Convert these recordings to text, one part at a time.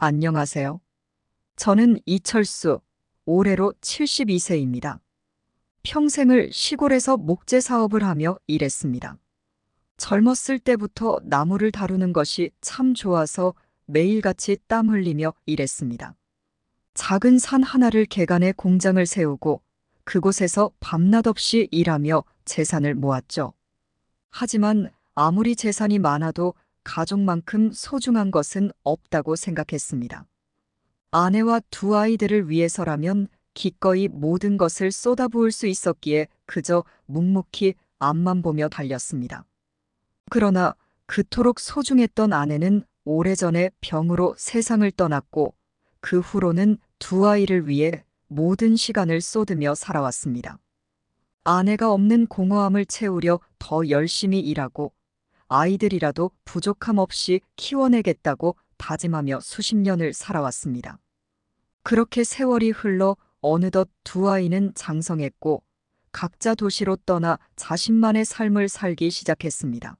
안녕하세요. 저는 이철수, 올해로 72세입니다. 평생을 시골에서 목재 사업을 하며 일했습니다. 젊었을 때부터 나무를 다루는 것이 참 좋아서 매일같이 땀 흘리며 일했습니다. 작은 산 하나를 개간해 공장을 세우고 그곳에서 밤낮 없이 일하며 재산을 모았죠. 하지만 아무리 재산이 많아도 가족만큼 소중한 것은 없다고 생각했습니다. 아내와 두 아이들을 위해서라면 기꺼이 모든 것을 쏟아부을 수 있었기에 그저 묵묵히 앞만 보며 달렸습니다. 그러나 그토록 소중했던 아내는 오래전에 병으로 세상을 떠났고 그 후로는 두 아이를 위해 모든 시간을 쏟으며 살아왔습니다. 아내가 없는 공허함을 채우려 더 열심히 일하고 아이들이라도 부족함 없이 키워내겠다고 다짐하며 수십 년을 살아왔습니다. 그렇게 세월이 흘러 어느덧 두 아이는 장성했고 각자 도시로 떠나 자신만의 삶을 살기 시작했습니다.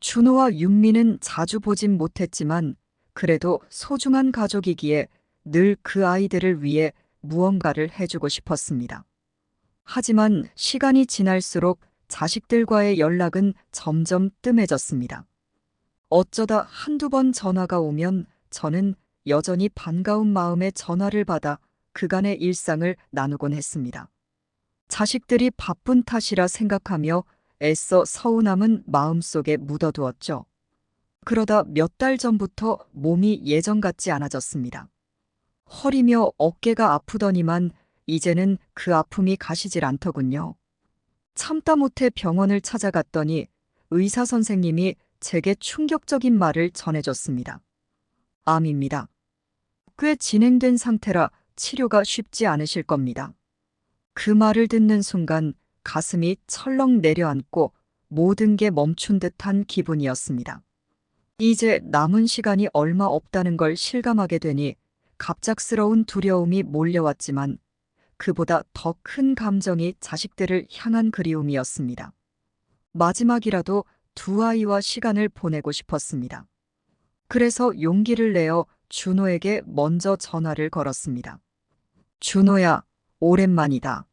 준호와 윤미는 자주 보진 못했지만 그래도 소중한 가족이기에 늘 그 아이들을 위해 무언가를 해주고 싶었습니다. 하지만 시간이 지날수록 자식들과의 연락은 점점 뜸해졌습니다. 어쩌다 한두 번 전화가 오면 저는 여전히 반가운 마음에 전화를 받아 그간의 일상을 나누곤 했습니다. 자식들이 바쁜 탓이라 생각하며 애써 서운함은 마음속에 묻어두었죠. 그러다 몇 달 전부터 몸이 예전 같지 않아졌습니다. 허리며 어깨가 아프더니만 이제는 그 아픔이 가시질 않더군요. 참다 못해 병원을 찾아갔더니 의사 선생님이 제게 충격적인 말을 전해줬습니다. 암입니다. 꽤 진행된 상태라 치료가 쉽지 않으실 겁니다. 그 말을 듣는 순간 가슴이 철렁 내려앉고 모든 게 멈춘 듯한 기분이었습니다. 이제 남은 시간이 얼마 없다는 걸 실감하게 되니 갑작스러운 두려움이 몰려왔지만 그보다 더 큰 감정이 자식들을 향한 그리움이었습니다. 마지막이라도 두 아이와 시간을 보내고 싶었습니다. 그래서 용기를 내어 준호에게 먼저 전화를 걸었습니다. 준호야, 오랜만이다.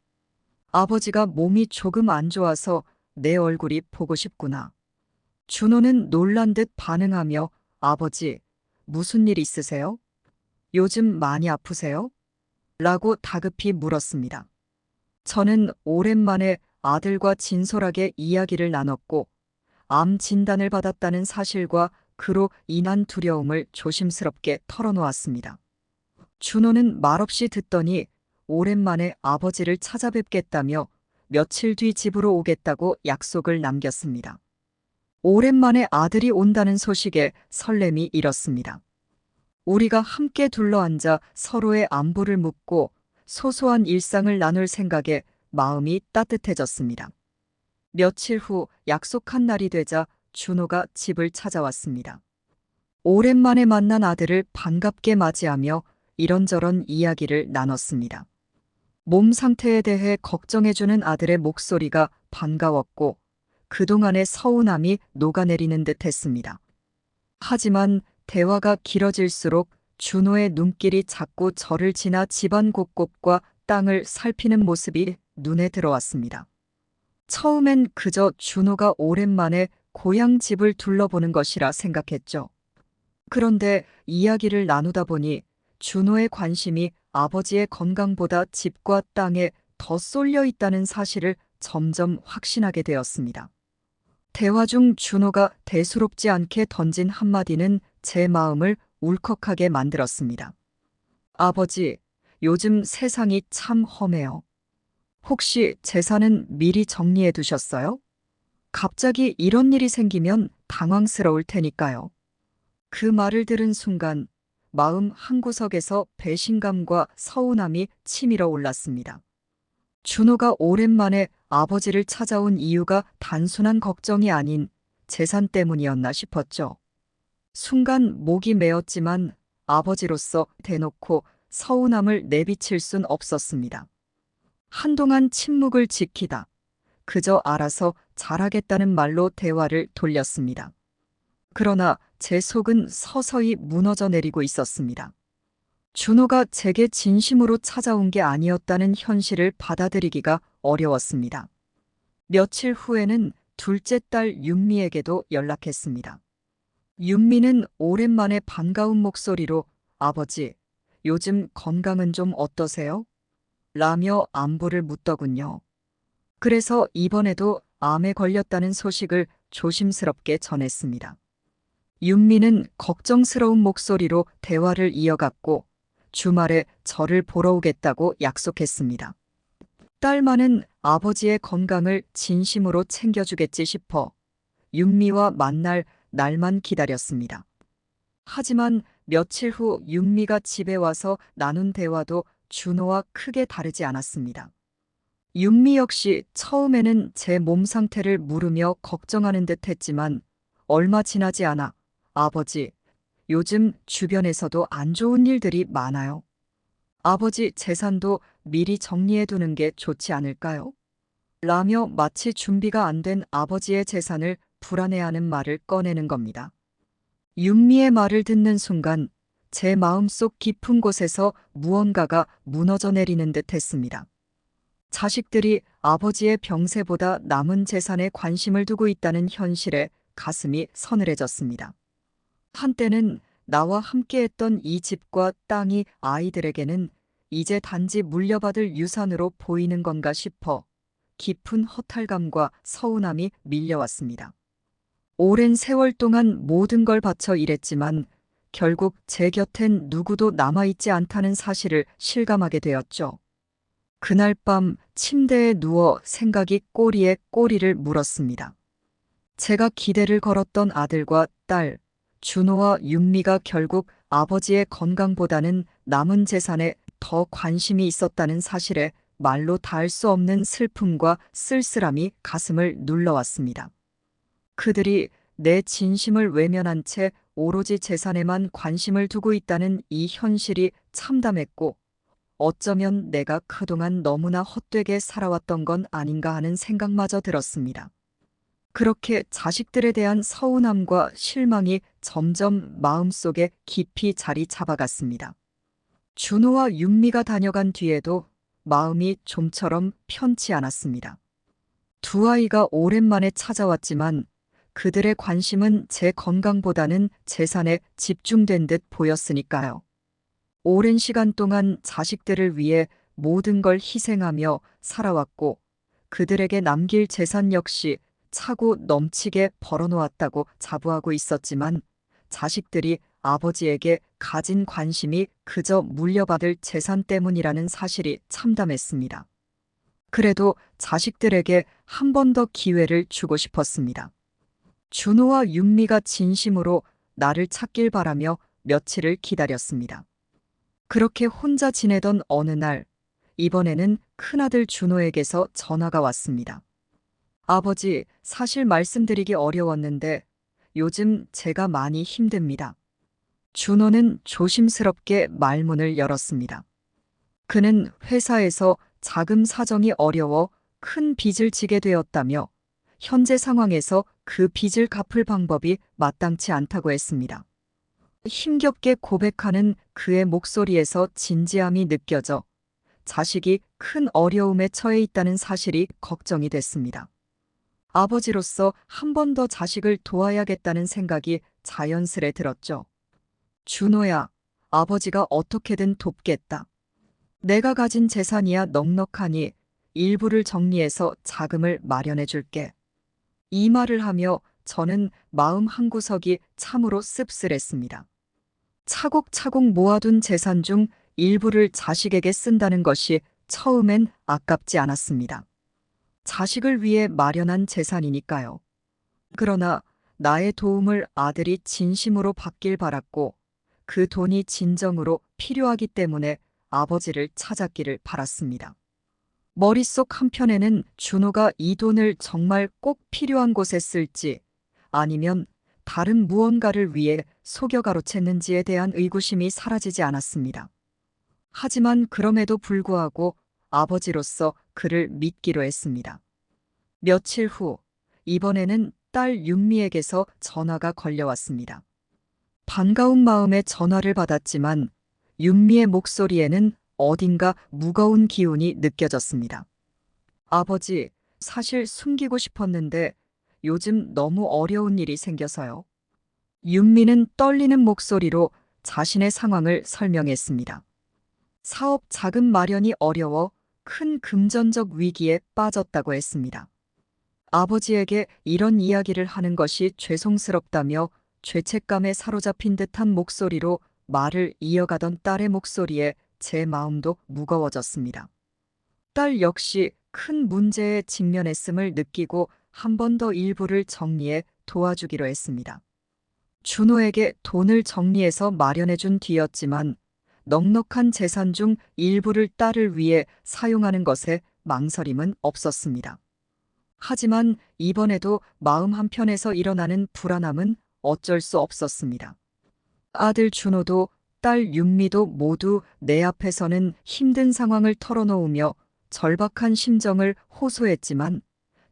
아버지가 몸이 조금 안 좋아서 내 얼굴이 보고 싶구나. 준호는 놀란 듯 반응하며 아버지, 무슨 일 있으세요? 요즘 많이 아프세요? 라고 다급히 물었습니다. 저는 오랜만에 아들과 진솔하게 이야기를 나눴고 암 진단을 받았다는 사실과 그로 인한 두려움을 조심스럽게 털어놓았습니다. 준호는 말없이 듣더니 오랜만에 아버지를 찾아뵙겠다며 며칠 뒤 집으로 오겠다고 약속을 남겼습니다. 오랜만에 아들이 온다는 소식에 설렘이 일었습니다. 우리가 함께 둘러앉아 서로의 안부를 묻고 소소한 일상을 나눌 생각에 마음이 따뜻해졌습니다. 며칠 후 약속한 날이 되자 준호가 집을 찾아왔습니다. 오랜만에 만난 아들을 반갑게 맞이하며 이런저런 이야기를 나눴습니다. 몸 상태에 대해 걱정해주는 아들의 목소리가 반가웠고 그동안의 서운함이 녹아내리는 듯 했습니다. 하지만 대화가 길어질수록 준호의 눈길이 자꾸 저를 지나 집안 곳곳과 땅을 살피는 모습이 눈에 들어왔습니다. 처음엔 그저 준호가 오랜만에 고향 집을 둘러보는 것이라 생각했죠. 그런데 이야기를 나누다 보니 준호의 관심이 아버지의 건강보다 집과 땅에 더 쏠려 있다는 사실을 점점 확신하게 되었습니다. 대화 중 준호가 대수롭지 않게 던진 한마디는 제 마음을 울컥하게 만들었습니다. 아버지, 요즘 세상이 참 험해요. 혹시 재산은 미리 정리해 두셨어요? 갑자기 이런 일이 생기면 당황스러울 테니까요. 그 말을 들은 순간 마음 한구석에서 배신감과 서운함이 치밀어 올랐습니다. 준호가 오랜만에 아버지를 찾아온 이유가 단순한 걱정이 아닌 재산 때문이었나 싶었죠. 순간 목이 메었지만 아버지로서 대놓고 서운함을 내비칠 순 없었습니다. 한동안 침묵을 지키다. 그저 알아서 잘하겠다는 말로 대화를 돌렸습니다. 그러나 제 속은 서서히 무너져 내리고 있었습니다. 준호가 제게 진심으로 찾아온 게 아니었다는 현실을 받아들이기가 어려웠습니다. 며칠 후에는 둘째 딸 윤미에게도 연락했습니다. 윤미는 오랜만에 반가운 목소리로 아버지, 요즘 건강은 좀 어떠세요? 라며 안부를 묻더군요. 그래서 이번에도 암에 걸렸다는 소식을 조심스럽게 전했습니다. 윤미는 걱정스러운 목소리로 대화를 이어갔고 주말에 저를 보러 오겠다고 약속했습니다. 딸만은 아버지의 건강을 진심으로 챙겨주겠지 싶어 윤미와 만날 날만 기다렸습니다. 하지만 며칠 후 윤미가 집에 와서 나눈 대화도 준호와 크게 다르지 않았습니다. 윤미 역시 처음에는 제 몸 상태를 물으며 걱정하는 듯 했지만 얼마 지나지 않아 아버지, 요즘 주변에서도 안 좋은 일들이 많아요. 아버지 재산도 미리 정리해 두는 게 좋지 않을까요? 라며 마치 준비가 안 된 아버지의 재산을 불안해하는 말을 꺼내는 겁니다. 윤미의 말을 듣는 순간 제 마음속 깊은 곳에서 무언가가 무너져 내리는 듯 했습니다. 자식들이 아버지의 병세보다 남은 재산에 관심을 두고 있다는 현실에 가슴이 서늘해졌습니다. 한때는 나와 함께했던 이 집과 땅이 아이들에게는 이제 단지 물려받을 유산으로 보이는 건가 싶어 깊은 허탈감과 서운함이 밀려왔습니다. 오랜 세월 동안 모든 걸 바쳐 일했지만 결국 제 곁엔 누구도 남아있지 않다는 사실을 실감하게 되었죠. 그날 밤 침대에 누워 생각이 꼬리에 꼬리를 물었습니다. 제가 기대를 걸었던 아들과 딸, 준호와 윤미가 결국 아버지의 건강보다는 남은 재산에 더 관심이 있었다는 사실에 말로 닿을 수 없는 슬픔과 쓸쓸함이 가슴을 눌러왔습니다. 그들이 내 진심을 외면한 채 오로지 재산에만 관심을 두고 있다는 이 현실이 참담했고 어쩌면 내가 그동안 너무나 헛되게 살아왔던 건 아닌가 하는 생각마저 들었습니다. 그렇게 자식들에 대한 서운함과 실망이 점점 마음속에 깊이 자리 잡아갔습니다. 준호와 윤미가 다녀간 뒤에도 마음이 좀처럼 편치 않았습니다. 두 아이가 오랜만에 찾아왔지만 그들의 관심은 제 건강보다는 재산에 집중된 듯 보였으니까요. 오랜 시간 동안 자식들을 위해 모든 걸 희생하며 살아왔고 그들에게 남길 재산 역시 차고 넘치게 벌어놓았다고 자부하고 있었지만 자식들이 아버지에게 가진 관심이 그저 물려받을 재산 때문이라는 사실이 참담했습니다. 그래도 자식들에게 한 번 더 기회를 주고 싶었습니다. 준호와 윤미가 진심으로 나를 찾길 바라며 며칠을 기다렸습니다. 그렇게 혼자 지내던 어느 날, 이번에는 큰아들 준호에게서 전화가 왔습니다. 아버지, 사실 말씀드리기 어려웠는데 요즘 제가 많이 힘듭니다. 준호는 조심스럽게 말문을 열었습니다. 그는 회사에서 자금 사정이 어려워 큰 빚을 지게 되었다며 현재 상황에서 그 빚을 갚을 방법이 마땅치 않다고 했습니다. 힘겹게 고백하는 그의 목소리에서 진지함이 느껴져 자식이 큰 어려움에 처해 있다는 사실이 걱정이 됐습니다. 아버지로서 한 번 더 자식을 도와야겠다는 생각이 자연스레 들었죠. 준호야, 아버지가 어떻게든 돕겠다. 내가 가진 재산이야 넉넉하니 일부를 정리해서 자금을 마련해 줄게. 이 말을 하며 저는 마음 한구석이 참으로 씁쓸했습니다. 차곡차곡 모아둔 재산 중 일부를 자식에게 쓴다는 것이 처음엔 아깝지 않았습니다. 자식을 위해 마련한 재산이니까요. 그러나 나의 도움을 아들이 진심으로 받길 바랐고 그 돈이 진정으로 필요하기 때문에 아버지를 찾았기를 바랐습니다. 머릿속 한편에는 준호가 이 돈을 정말 꼭 필요한 곳에 쓸지 아니면 다른 무언가를 위해 속여 가로챘는지에 대한 의구심이 사라지지 않았습니다. 하지만 그럼에도 불구하고 아버지로서 그를 믿기로 했습니다. 며칠 후, 이번에는 딸 윤미에게서 전화가 걸려왔습니다. 반가운 마음에 전화를 받았지만 윤미의 목소리에는 어딘가 무거운 기운이 느껴졌습니다. 아버지, 사실 숨기고 싶었는데 요즘 너무 어려운 일이 생겨서요. 윤미는 떨리는 목소리로 자신의 상황을 설명했습니다. 사업 자금 마련이 어려워 큰 금전적 위기에 빠졌다고 했습니다. 아버지에게 이런 이야기를 하는 것이 죄송스럽다며 죄책감에 사로잡힌 듯한 목소리로 말을 이어가던 딸의 목소리에 제 마음도 무거워졌습니다. 딸 역시 큰 문제에 직면했음을 느끼고 한 번 더 일부를 정리해 도와주기로 했습니다. 준호에게 돈을 정리해서 마련해 준 뒤였지만 넉넉한 재산 중 일부를 딸을 위해 사용하는 것에 망설임은 없었습니다. 하지만 이번에도 마음 한편에서 일어나는 불안함은 어쩔 수 없었습니다. 아들 준호도 딸 윤미도 모두 내 앞에서는 힘든 상황을 털어놓으며 절박한 심정을 호소했지만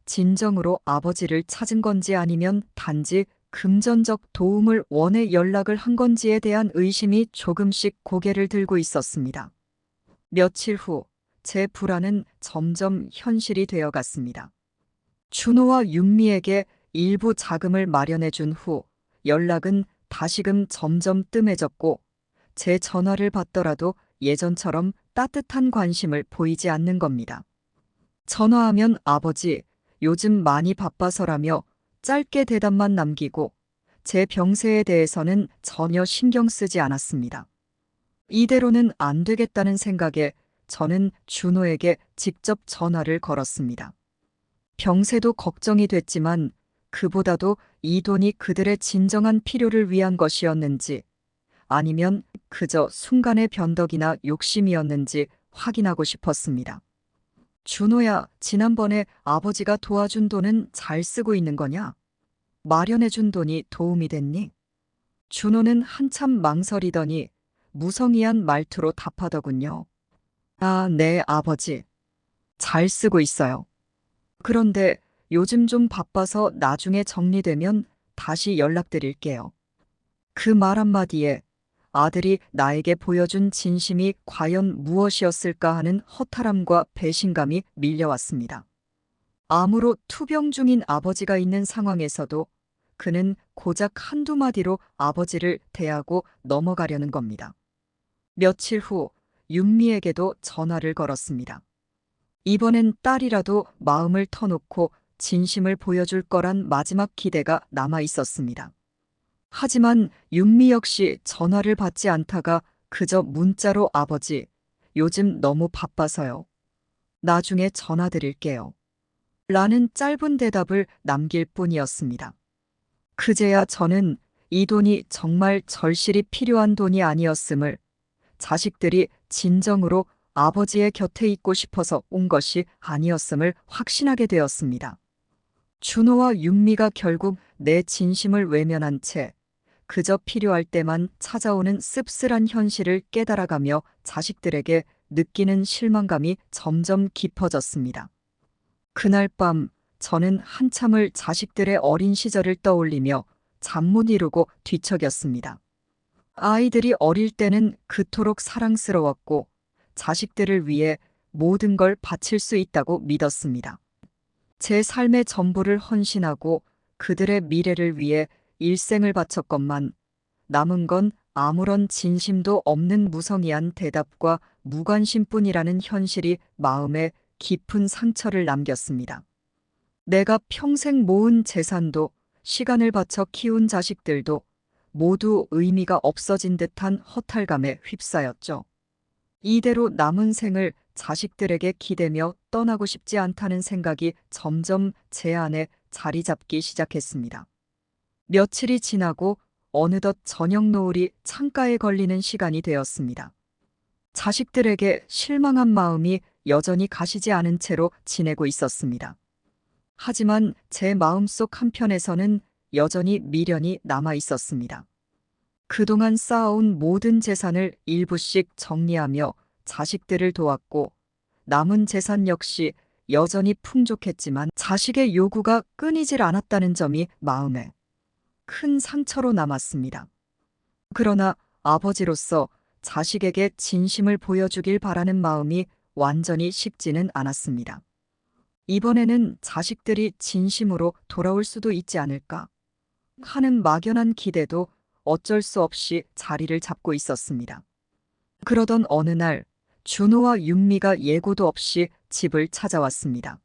진정으로 아버지를 찾은 건지 아니면 단지 금전적 도움을 원해 연락을 한 건지에 대한 의심이 조금씩 고개를 들고 있었습니다. 며칠 후 제 불안은 점점 현실이 되어 갔습니다. 준호와 윤미에게 일부 자금을 마련해 준 후 연락은 다시금 점점 뜸해졌고 제 전화를 받더라도 예전처럼 따뜻한 관심을 보이지 않는 겁니다. 전화하면 아버지, 요즘 많이 바빠서라며 짧게 대답만 남기고 제 병세에 대해서는 전혀 신경 쓰지 않았습니다. 이대로는 안 되겠다는 생각에 저는 준호에게 직접 전화를 걸었습니다. 병세도 걱정이 됐지만 그보다도 이 돈이 그들의 진정한 필요를 위한 것이었는지 아니면 그저 순간의 변덕이나 욕심이었는지 확인하고 싶었습니다. 준호야, 지난번에 아버지가 도와준 돈은 잘 쓰고 있는 거냐? 마련해준 돈이 도움이 됐니? 준호는 한참 망설이더니 무성의한 말투로 답하더군요. 아, 네, 아버지. 잘 쓰고 있어요. 그런데 요즘 좀 바빠서 나중에 정리되면 다시 연락드릴게요. 그 말 한마디에 아들이 나에게 보여준 진심이 과연 무엇이었을까 하는 허탈함과 배신감이 밀려왔습니다. 암으로 투병 중인 아버지가 있는 상황에서도 그는 고작 한두 마디로 아버지를 대하고 넘어가려는 겁니다. 며칠 후 윤미에게도 전화를 걸었습니다. 이번엔 딸이라도 마음을 터놓고 진심을 보여줄 거란 마지막 기대가 남아 있었습니다. 하지만 윤미 역시 전화를 받지 않다가 그저 문자로 아버지, 요즘 너무 바빠서요. 나중에 전화 드릴게요. 라는 짧은 대답을 남길 뿐이었습니다. 그제야 저는 이 돈이 정말 절실히 필요한 돈이 아니었음을 자식들이 진정으로 아버지의 곁에 있고 싶어서 온 것이 아니었음을 확신하게 되었습니다. 준호와 윤미가 결국 내 진심을 외면한 채 그저 필요할 때만 찾아오는 씁쓸한 현실을 깨달아가며 자식들에게 느끼는 실망감이 점점 깊어졌습니다. 그날 밤 저는 한참을 자식들의 어린 시절을 떠올리며 잠 못 이루고 뒤척였습니다. 아이들이 어릴 때는 그토록 사랑스러웠고 자식들을 위해 모든 걸 바칠 수 있다고 믿었습니다. 제 삶의 전부를 헌신하고 그들의 미래를 위해 일생을 바쳤건만 남은 건 아무런 진심도 없는 무성의한 대답과 무관심뿐이라는 현실이 마음에 깊은 상처를 남겼습니다. 내가 평생 모은 재산도 시간을 바쳐 키운 자식들도 모두 의미가 없어진 듯한 허탈감에 휩싸였죠. 이대로 남은 생을 자식들에게 기대며 떠나고 싶지 않다는 생각이 점점 제 안에 자리 잡기 시작했습니다. 며칠이 지나고 어느덧 저녁 노을이 창가에 걸리는 시간이 되었습니다. 자식들에게 실망한 마음이 여전히 가시지 않은 채로 지내고 있었습니다. 하지만 제 마음속 한편에서는 여전히 미련이 남아 있었습니다. 그동안 쌓아온 모든 재산을 일부씩 정리하며 자식들을 도왔고 남은 재산 역시 여전히 풍족했지만 자식의 요구가 끊이질 않았다는 점이 마음에 큰 상처로 남았습니다. 그러나 아버지로서 자식에게 진심을 보여주길 바라는 마음이 완전히 식지는 않았습니다. 이번에는 자식들이 진심으로 돌아올 수도 있지 않을까 하는 막연한 기대도 어쩔 수 없이 자리를 잡고 있었습니다. 그러던 어느 날 준호와 윤미가 예고도 없이 집을 찾아왔습니다.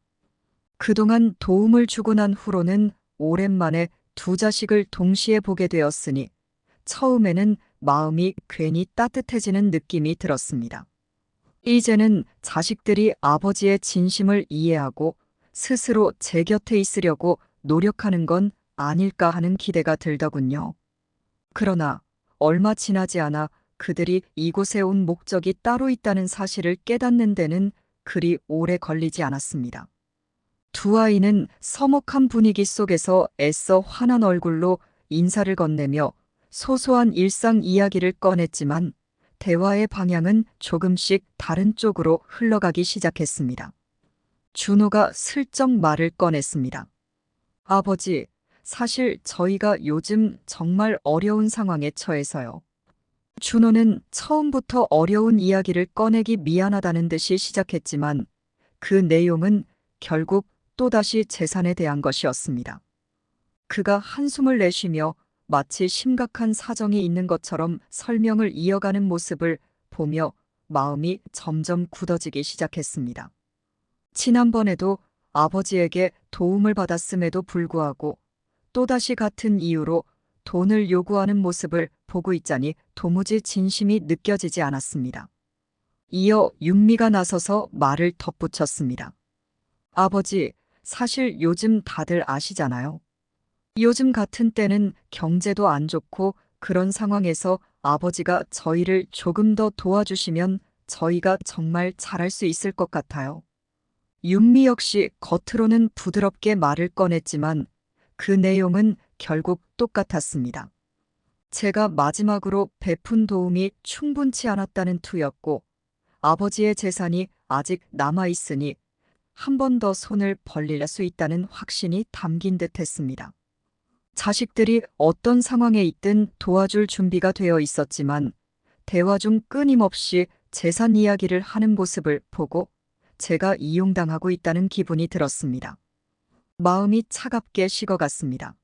그동안 도움을 주고 난 후로는 오랜만에 두 자식을 동시에 보게 되었으니 처음에는 마음이 괜히 따뜻해지는 느낌이 들었습니다. 이제는 자식들이 아버지의 진심을 이해하고 스스로 제 곁에 있으려고 노력하는 건 아닐까 하는 기대가 들더군요. 그러나 얼마 지나지 않아 그들이 이곳에 온 목적이 따로 있다는 사실을 깨닫는 데는 그리 오래 걸리지 않았습니다. 두 아이는 서먹한 분위기 속에서 애써 환한 얼굴로 인사를 건네며 소소한 일상 이야기를 꺼냈지만 대화의 방향은 조금씩 다른 쪽으로 흘러가기 시작했습니다. 준호가 슬쩍 말을 꺼냈습니다. 아버지, 사실 저희가 요즘 정말 어려운 상황에 처해서요. 준호는 처음부터 어려운 이야기를 꺼내기 미안하다는 듯이 시작했지만 그 내용은 결국 또다시 재산에 대한 것이었습니다. 그가 한숨을 내쉬며 마치 심각한 사정이 있는 것처럼 설명을 이어가는 모습을 보며 마음이 점점 굳어지기 시작했습니다. 지난번에도 아버지에게 도움을 받았음에도 불구하고 또다시 같은 이유로 돈을 요구하는 모습을 보고 있자니 도무지 진심이 느껴지지 않았습니다. 이어 윤미가 나서서 말을 덧붙였습니다. 아버지, 사실 요즘 다들 아시잖아요. 요즘 같은 때는 경제도 안 좋고 그런 상황에서 아버지가 저희를 조금 더 도와주시면 저희가 정말 잘할 수 있을 것 같아요. 윤미 역시 겉으로는 부드럽게 말을 꺼냈지만 그 내용은 결국 똑같았습니다. 제가 마지막으로 베푼 도움이 충분치 않았다는 투였고 아버지의 재산이 아직 남아있으니 한 번 더 손을 벌릴 수 있다는 확신이 담긴 듯 했습니다. 자식들이 어떤 상황에 있든 도와줄 준비가 되어 있었지만 대화 중 끊임없이 재산 이야기를 하는 모습을 보고 제가 이용당하고 있다는 기분이 들었습니다. 마음이 차갑게 식어갔습니다.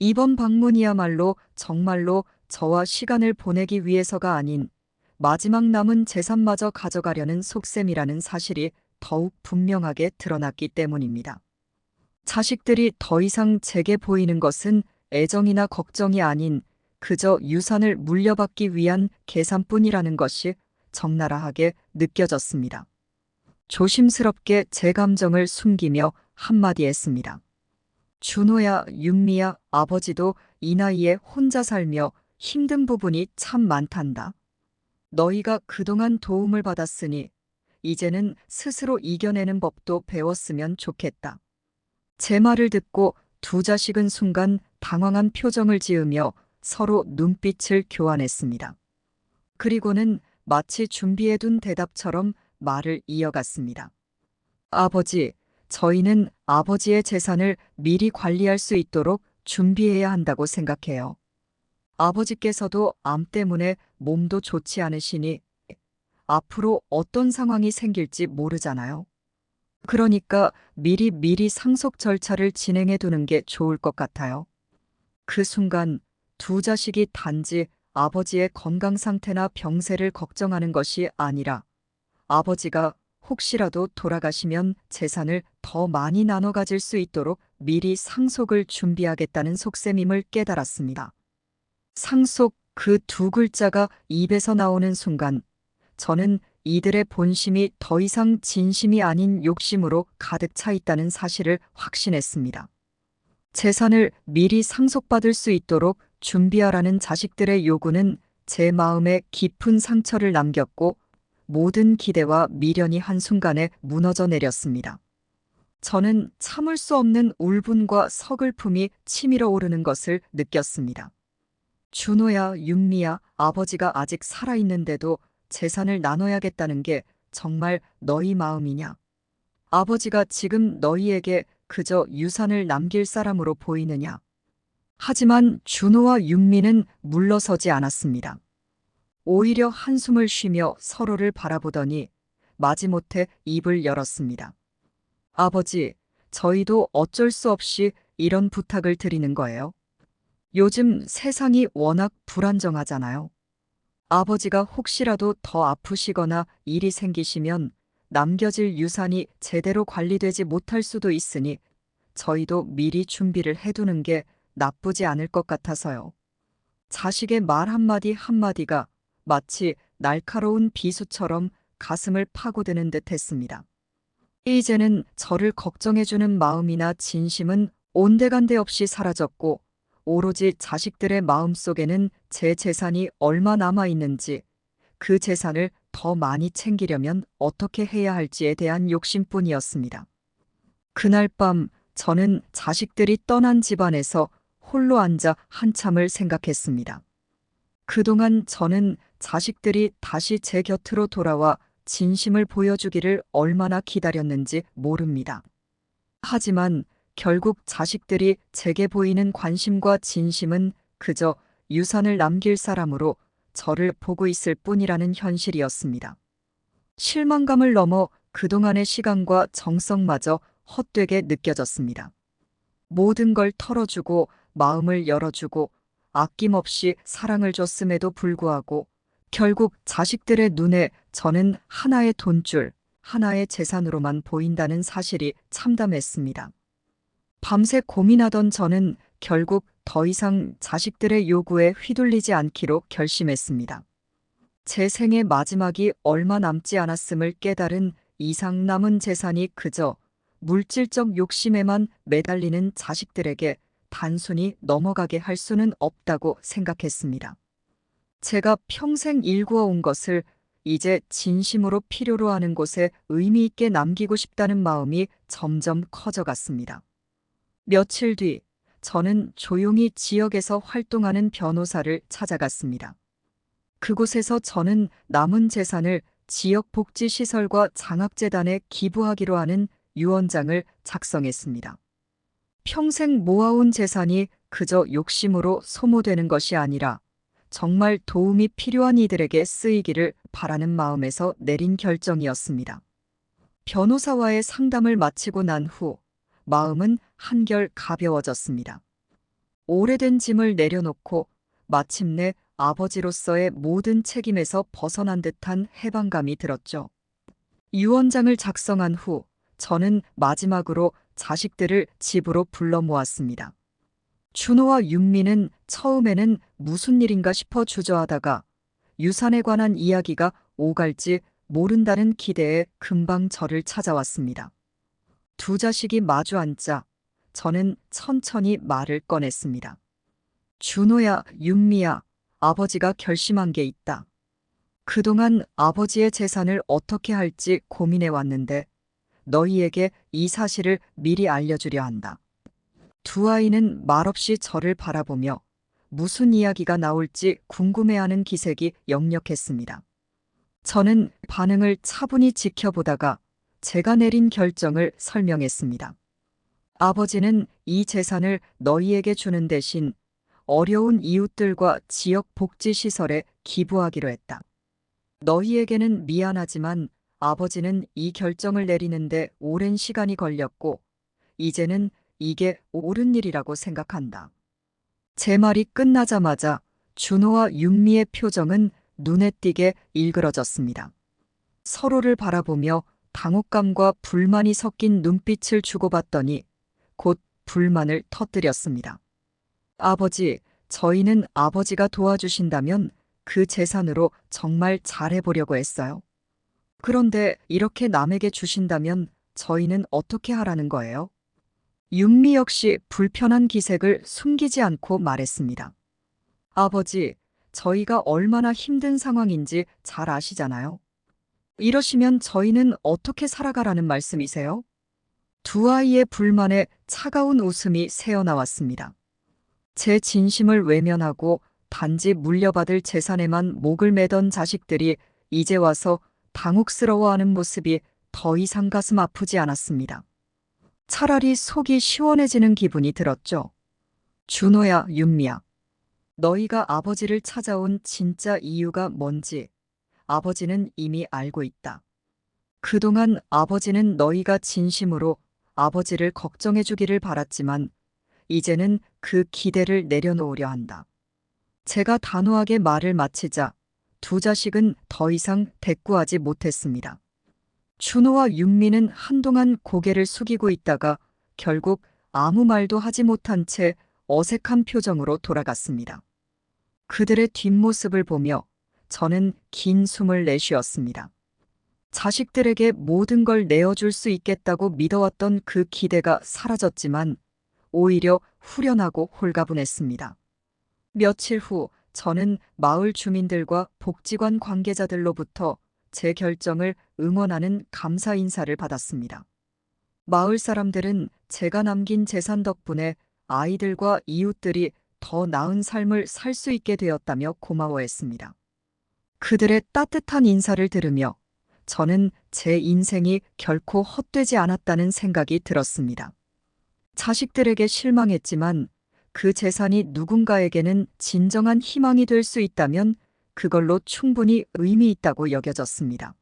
이번 방문이야말로 정말로 저와 시간을 보내기 위해서가 아닌 마지막 남은 재산마저 가져가려는 속셈이라는 사실이 더욱 분명하게 드러났기 때문입니다. 자식들이 더 이상 제게 보이는 것은 애정이나 걱정이 아닌 그저 유산을 물려받기 위한 계산뿐이라는 것이 적나라하게 느껴졌습니다. 조심스럽게 제 감정을 숨기며 한마디 했습니다. 준호야, 윤미야, 아버지도 이 나이에 혼자 살며 힘든 부분이 참 많단다. 너희가 그동안 도움을 받았으니 이제는 스스로 이겨내는 법도 배웠으면 좋겠다. 제 말을 듣고 두 자식은 순간 당황한 표정을 지으며 서로 눈빛을 교환했습니다. 그리고는 마치 준비해둔 대답처럼 말을 이어갔습니다. 아버지, 저희는 아버지의 재산을 미리 관리할 수 있도록 준비해야 한다고 생각해요. 아버지께서도 암 때문에 몸도 좋지 않으시니 앞으로 어떤 상황이 생길지 모르잖아요. 그러니까 미리 미리 상속 절차를 진행해 두는 게 좋을 것 같아요. 그 순간 두 자식이 단지 아버지의 건강 상태나 병세를 걱정하는 것이 아니라 아버지가 혹시라도 돌아가시면 재산을 더 많이 나눠 가질 수 있도록 미리 상속을 준비하겠다는 속셈임을 깨달았습니다. 상속 그 두 글자가 입에서 나오는 순간 저는 이들의 본심이 더 이상 진심이 아닌 욕심으로 가득 차 있다는 사실을 확신했습니다. 재산을 미리 상속받을 수 있도록 준비하라는 자식들의 요구는 제 마음에 깊은 상처를 남겼고 모든 기대와 미련이 한순간에 무너져 내렸습니다. 저는 참을 수 없는 울분과 서글픔이 치밀어 오르는 것을 느꼈습니다. 준호야, 윤미야, 아버지가 아직 살아있는데도 재산을 나눠야겠다는 게 정말 너희 마음이냐? 아버지가 지금 너희에게 그저 유산을 남길 사람으로 보이느냐? 하지만 준호와 윤미는 물러서지 않았습니다. 오히려 한숨을 쉬며 서로를 바라보더니 마지못해 입을 열었습니다. 아버지, 저희도 어쩔 수 없이 이런 부탁을 드리는 거예요. 요즘 세상이 워낙 불안정하잖아요. 아버지가 혹시라도 더 아프시거나 일이 생기시면 남겨질 유산이 제대로 관리되지 못할 수도 있으니 저희도 미리 준비를 해두는 게 나쁘지 않을 것 같아서요. 자식의 말 한마디 한마디가 마치 날카로운 비수처럼 가슴을 파고드는 듯 했습니다. 이제는 저를 걱정해주는 마음이나 진심은 온데간데 없이 사라졌고 오로지 자식들의 마음속에는 제 재산이 얼마 남아 있는지 그 재산을 더 많이 챙기려면 어떻게 해야 할지에 대한 욕심뿐이었습니다. 그날 밤 저는 자식들이 떠난 집안에서 홀로 앉아 한참을 생각했습니다. 그동안 저는 자식들이 다시 제 곁으로 돌아와 진심을 보여주기를 얼마나 기다렸는지 모릅니다. 하지만 결국 자식들이 제게 보이는 관심과 진심은 그저 유산을 남길 사람으로 저를 보고 있을 뿐이라는 현실이었습니다. 실망감을 넘어 그동안의 시간과 정성마저 헛되게 느껴졌습니다. 모든 걸 털어주고 마음을 열어주고 아낌없이 사랑을 줬음에도 불구하고 결국 자식들의 눈에 저는 하나의 돈줄, 하나의 재산으로만 보인다는 사실이 참담했습니다. 밤새 고민하던 저는 결국 더 이상 자식들의 요구에 휘둘리지 않기로 결심했습니다. 제 생의 마지막이 얼마 남지 않았음을 깨달은 이상 남은 재산이 그저 물질적 욕심에만 매달리는 자식들에게 단순히 넘어가게 할 수는 없다고 생각했습니다. 제가 평생 일구어 온 것을 이제 진심으로 필요로 하는 곳에 의미 있게 남기고 싶다는 마음이 점점 커져갔습니다. 며칠 뒤 저는 조용히 지역에서 활동하는 변호사를 찾아갔습니다. 그곳에서 저는 남은 재산을 지역 복지시설과 장학재단에 기부하기로 하는 유언장을 작성했습니다. 평생 모아온 재산이 그저 욕심으로 소모되는 것이 아니라 정말 도움이 필요한 이들에게 쓰이기를 바라는 마음에서 내린 결정이었습니다. 변호사와의 상담을 마치고 난 후 마음은 한결 가벼워졌습니다. 오래된 짐을 내려놓고 마침내 아버지로서의 모든 책임에서 벗어난 듯한 해방감이 들었죠. 유언장을 작성한 후 저는 마지막으로 자식들을 집으로 불러 모았습니다. 준호와 윤미는 처음에는 무슨 일인가 싶어 주저하다가 유산에 관한 이야기가 오갈지 모른다는 기대에 금방 저를 찾아왔습니다. 두 자식이 마주 앉자 저는 천천히 말을 꺼냈습니다. 준호야, 윤미야, 아버지가 결심한 게 있다. 그동안 아버지의 재산을 어떻게 할지 고민해 왔는데 너희에게 이 사실을 미리 알려주려 한다. 두 아이는 말없이 저를 바라보며 무슨 이야기가 나올지 궁금해하는 기색이 역력했습니다. 저는 반응을 차분히 지켜보다가 제가 내린 결정을 설명했습니다. 아버지는 이 재산을 너희에게 주는 대신 어려운 이웃들과 지역 복지시설에 기부하기로 했다. 너희에게는 미안하지만 아버지는 이 결정을 내리는데 오랜 시간이 걸렸고, 이제는 이게 옳은 일이라고 생각한다. 제 말이 끝나자마자 준호와 윤미의 표정은 눈에 띄게 일그러졌습니다. 서로를 바라보며 당혹감과 불만이 섞인 눈빛을 주고받더니 곧 불만을 터뜨렸습니다. 아버지, 저희는 아버지가 도와주신다면 그 재산으로 정말 잘해보려고 했어요. 그런데 이렇게 남에게 주신다면 저희는 어떻게 하라는 거예요? 윤미 역시 불편한 기색을 숨기지 않고 말했습니다. 아버지, 저희가 얼마나 힘든 상황인지 잘 아시잖아요. 이러시면 저희는 어떻게 살아가라는 말씀이세요? 두 아이의 불만에 차가운 웃음이 새어나왔습니다. 제 진심을 외면하고 단지 물려받을 재산에만 목을 매던 자식들이 이제 와서 당혹스러워하는 모습이 더 이상 가슴 아프지 않았습니다. 차라리 속이 시원해지는 기분이 들었죠. 준호야, 윤미야. 너희가 아버지를 찾아온 진짜 이유가 뭔지 아버지는 이미 알고 있다. 그동안 아버지는 너희가 진심으로 아버지를 걱정해 주기를 바랐지만 이제는 그 기대를 내려놓으려 한다. 제가 단호하게 말을 마치자 두 자식은 더 이상 대꾸하지 못했습니다. 준호와 윤미는 한동안 고개를 숙이고 있다가 결국 아무 말도 하지 못한 채 어색한 표정으로 돌아갔습니다. 그들의 뒷모습을 보며 저는 긴 숨을 내쉬었습니다. 자식들에게 모든 걸 내어줄 수 있겠다고 믿어왔던 그 기대가 사라졌지만 오히려 후련하고 홀가분했습니다. 며칠 후 저는 마을 주민들과 복지관 관계자들로부터 제 결정을 응원하는 감사 인사를 받았습니다. 마을 사람들은 제가 남긴 재산 덕분에 아이들과 이웃들이 더 나은 삶을 살 수 있게 되었다며 고마워했습니다. 그들의 따뜻한 인사를 들으며 저는 제 인생이 결코 헛되지 않았다는 생각이 들었습니다. 자식들에게 실망했지만 그 재산이 누군가에게는 진정한 희망이 될 수 있다면 그걸로 충분히 의미 있다고 여겨졌습니다.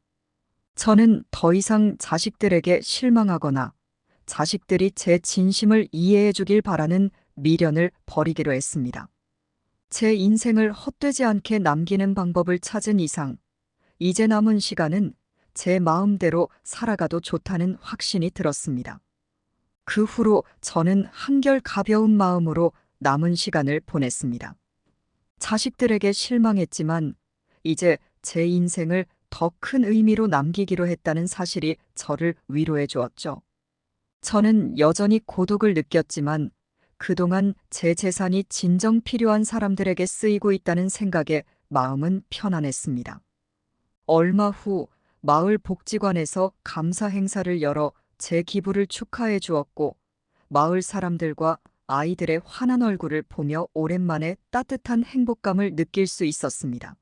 저는 더 이상 자식들에게 실망하거나 자식들이 제 진심을 이해해 주길 바라는 미련을 버리기로 했습니다. 제 인생을 헛되지 않게 남기는 방법을 찾은 이상, 이제 남은 시간은 제 마음대로 살아가도 좋다는 확신이 들었습니다. 그 후로 저는 한결 가벼운 마음으로 남은 시간을 보냈습니다. 자식들에게 실망했지만 이제 제 인생을 더 큰 의미로 남기기로 했다는 사실이 저를 위로해 주었죠. 저는 여전히 고독을 느꼈지만 그동안 제 재산이 진정 필요한 사람들에게 쓰이고 있다는 생각에 마음은 편안했습니다. 얼마 후 마을 복지관에서 감사 행사를 열어 제 기부를 축하해 주었고 마을 사람들과 아이들의 환한 얼굴을 보며 오랜만에 따뜻한 행복감을 느낄 수 있었습니다.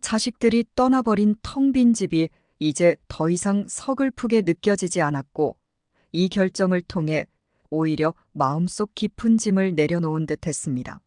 자식들이 떠나버린 텅 빈 집이 이제 더 이상 서글프게 느껴지지 않았고 이 결정을 통해 오히려 마음속 깊은 짐을 내려놓은 듯 했습니다.